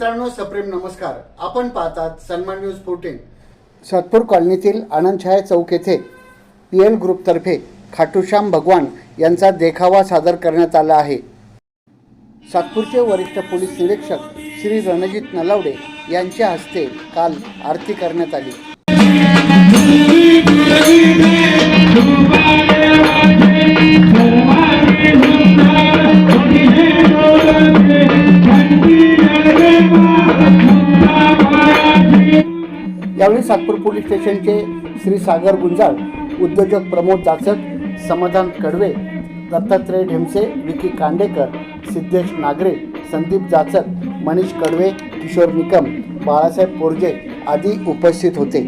मित्रांनो सप्रेम नमस्कार. आपण पाहतात सन्मान न्यूज फोर्टीन सातपूर कॉलनीतील आनंदछाया चौक येथे पी एल ग्रुपतर्फे खाटूश्याम भगवान यांचा देखावा सादर करण्यात आला आहे. सातपूरचे वरिष्ठ पोलीस निरीक्षक श्री रणजित नलावडे यांच्या हस्ते काल आरती करण्यात आली. यावेळी सातपूर पोलीस स्टेशनचे श्री सागर गुंजाळ उद्योजक प्रमोद जाचक समाधान कडवे दत्तात्रय ढेमसे विकी कांडेकर सिद्धेश नागरे संदीप जाचक मनीष कडवे किशोर निकम बाळासाहेब पोरजे आदी उपस्थित होते.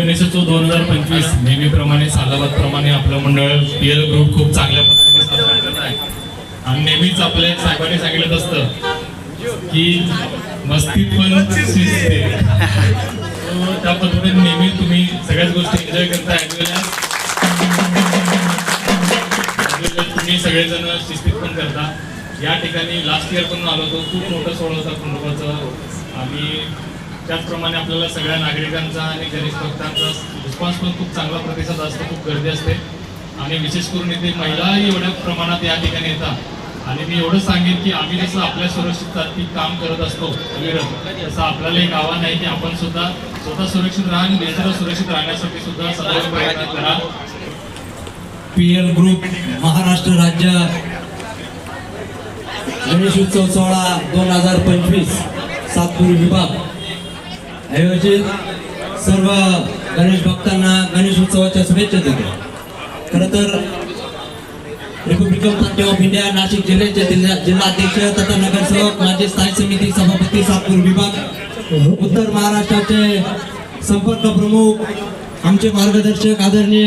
गणेशोत्सव दोन हजार पंचवीस नेहमीप्रमाणे सालाबादप्रमाणे आपलं मंडळ पीएल ग्रुप खूप चांगल्या पद्धतीने साजरा करत आहे. आणि नेहमीच आपल्या साहेबांनी सांगितलं असतं की मस्ती पण त्या पद्धतीने नेहमी तुम्ही सगळ्याच गोष्टी एन्जॉय करता तुम्ही सगळेजण शिस्तीत पण करता. या ठिकाणी लास्ट इयर पण आलो होतो खूप मोठं सोहळा होता आणि त्याचप्रमाणे आपल्याला सगळ्या नागरिकांचा आणि गणेश भक्तांचा रिस्पॉन्स पण खूप चांगला प्रतिसाद असतो खूप गर्दी असते. आणि विशेष करून इथे महिला एवढ्या प्रमाणात या ठिकाणी येतात. आणि मी एवढं सांगेन की आम्ही जसं आपल्या सुरक्षितसाठी काम करत असतो अविरत तसं आपल्याला एक आव्हान आहे की आपण सुद्धा स्वतः सुरक्षित राहा आणि देशाला सुरक्षित राहण्यासाठी सुद्धा सदैव प्रयत्न करा. पी एल ग्रुप महाराष्ट्र राज्य गणेशोत्सव सोहळा दोन हजार पंचवीस सातपूर विभाग. आयोजित सर्व गणेश भक्तांना गणेश उत्सवाच्या शुभेच्छा देतो. खरं तर Republican party of India Nashik जिल्ह्याचे जिल्हा जिल्हाध्यक्ष तथा नगरसेवक माजी स्थायी समिती सभापती सातपूर विभाग उत्तर महाराष्ट्राचे संपर्क प्रमुख आमचे मार्गदर्शक आदरणीय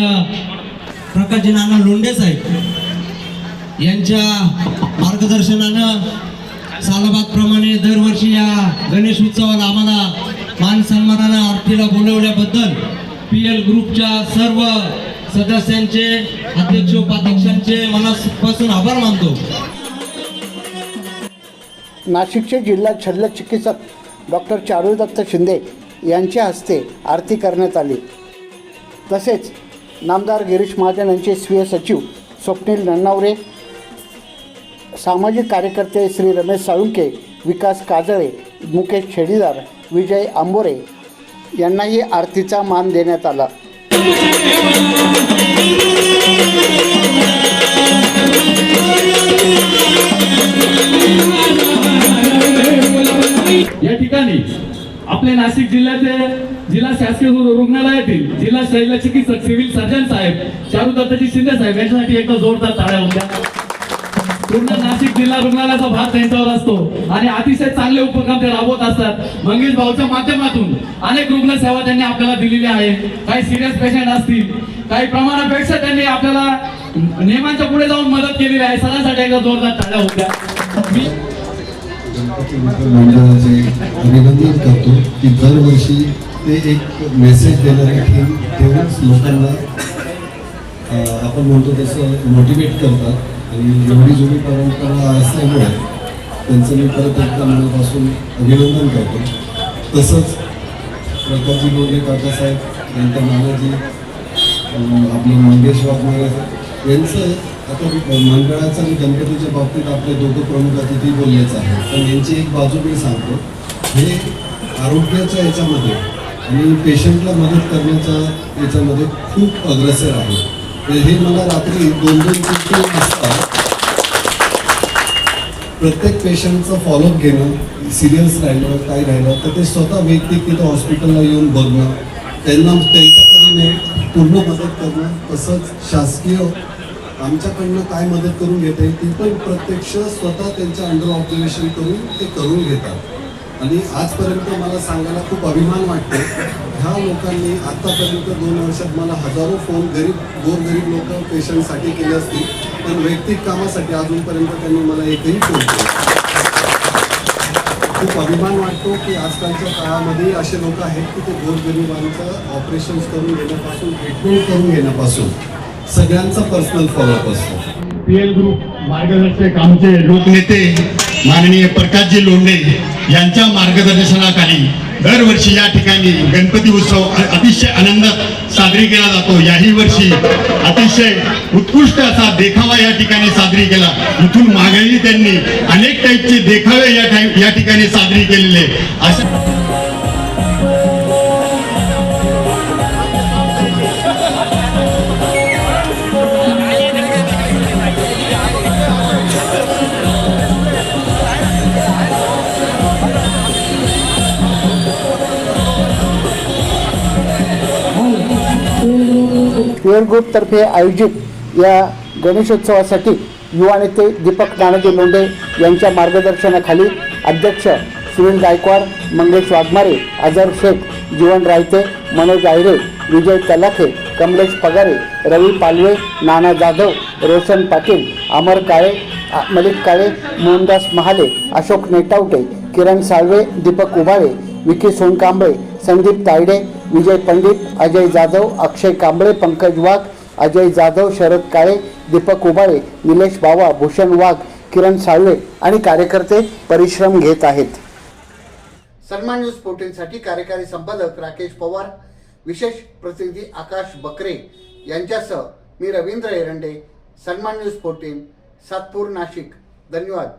प्रकाशजी नाना लोंढे साहेब यांच्या मार्गदर्शनानं सालाबाद प्रमाणे दरवर्षी या गणेश उत्सवाला आम्हाला मान सन्मानानं आरतीला बोलवल्याबद्दल पी एल ग्रुपच्या सर्व सदस्यांचे अध्यक्ष उपाध्यक्षांचे मनापासून आभार मानतो. नाशिकचे जिल्हा शल्य चिकित्सक डॉक्टर चारुदत्त शिंदे यांच्या हस्ते आरती करण्यात आली. तसेच नामदार गिरीश महाजन यांचे स्वीय सचिव स्वप्नील नन्नावरे सामाजिक कार्यकर्ते श्री रमेश साळुंके विकास काजळे मुकेश छेडीदार विजय आंबोरे यांनाही आरतीचा मान देण्यात आला. या ठिकाणी आपले नाशिक जिल्ह्याचे जिल्हा शासकीय रुग्णालयातील जिल्हा शैल्य चिकित्सक सिव्हिल सर्जन साहेब चारुदत्तजी शिंदे साहेब यांच्यासाठी एकदा जोरदार टाळ्या होत्या पूर्ण नाशिक जिल्हा रुग्णालयाचा भाग त्यांच्यावर असतो. आणि अतिशय चांगले उपक्रम ते राबवत असतात. मंगेश भाऊच्या माध्यमातून अनेक रुग्ण सेवा त्यांनी आपल्याला दिलेली आहे. काही सिरियस पेशंट असतील. काही प्रमाणापेक्षा त्यांनी आपल्याला नियमांच्या पुढे जाऊन मदत केलेली आहे. सणासाठी एकदा जोरदार टाळ्या होत्या मंडळाचे अभिनंदन करतो की दरवर्षी ते एक मेसेज देणारे ठेव ठेवूनच लोकांना आपण म्हणतो तसं मोटिवेट करतात. आणि एवढी जुनी परंपरा असल्यामुळे त्यांचं मी परत एकदा मनापासून अभिनंदन करतो. तसंच प्रकाशजी लोंढे काकासाहेब यांच्या नानाजी आपले मंगेश वाघमारे यांचं आता मंडळाचं आणि गणपतीच्या बाबतीत आपले दोघं प्रमुख अतिथी बोललेच आहे पण यांची एक बाजू मी सांगतो. हे आरोग्याच्या याच्यामध्ये आणि पेशंटला मदत करण्याच्या याच्यामध्ये खूप अग्रेसर आहे हे मला रात्री दोन दोन तीन तीन प्रत्येक पेशंटचं फॉलोअप घेणं सिरियस राहिलं काय राहिलं तर ते स्वतः वैयक्तिक तिथं हॉस्पिटलला येऊन बघणं त्यांना त्यांच्या परीने पूर्ण मदत करणं तसंच शासकीय आमच्याकडनं काय मदत करून घेता येईल ती पण प्रत्यक्ष स्वतः त्यांच्या अंडर ऑब्झर्वेशन करून ते करून घेतात. आणि आजपर्यंत मला सांगायला खूप अभिमान वाटतो ह्या लोकांनी आत्तापर्यंत दोन वर्षात मला हजारो फोन गरीब गोरगरीब लोक पेशंटसाठी केले असतील. पण वैयक्तिक कामासाठी अजूनपर्यंत त्यांनी मला एकही फोन केला खूप अभिमान वाटतो की आजकालच्या काळामध्ये असे लोक आहेत की ते गोरगरिबांचं ऑपरेशन्स करून घेण्यापासून ट्रीटमेंट करून घेण्यापासून सगळ्यांचा पर्सनल फॉलोअप असतो. पीएल ग्रुप मार्गदर्शक आमचे लोकनेते माननीय प्रकाशजी लोंढे यांच्या मार्गदर्शनाखाली दरवर्षी या ठिकाणी गणपती उत्सव अतिशय आनंदात साजरी केला जातो. याही वर्षी अतिशय उत्कृष्ट असा देखावा या ठिकाणी साजरी केला. इथून मागेही त्यांनी अनेक टाईपचे देखावे या या ठिकाणी साजरी केलेले. अशा पीएल ग्रुपतर्फे आयोजित या गणेशोत्सवासाठी युवा नेते दीपक नानाजी मुंडे यांच्या मार्गदर्शनाखाली अध्यक्ष सुनील गायकवाड मंगेश वाघमारे अझर शेख जीवन रायते मनोज आयरे विजय तलाखे कमलेश पगारे रवी पालवे नाना जाधव रोशन पाटील अमर काळे मलिक काळे मोहनदास महाले अशोक नेटावटे किरण साळवे दीपक उभाळे विकी सोनकांबळे संदीप तायडे विजय पंडित अजय जाधव अक्षय कांबळे पंकज वाघ अजय जाधव शरद काळे दीपक उबाळे निलेश बावा भूषण वाघ किरण साळवे आणि कार्यकर्ते परिश्रम घेत आहेत. सन्मान न्यूज फोर्टीनसाठी कार्यकारी संपादक राकेश पवार विशेष प्रतिनिधी आकाश बकरे यांच्यासह मी रवींद्र एरंडे सन्मान न्यूज फोर्टीन सातपूर नाशिक. धन्यवाद.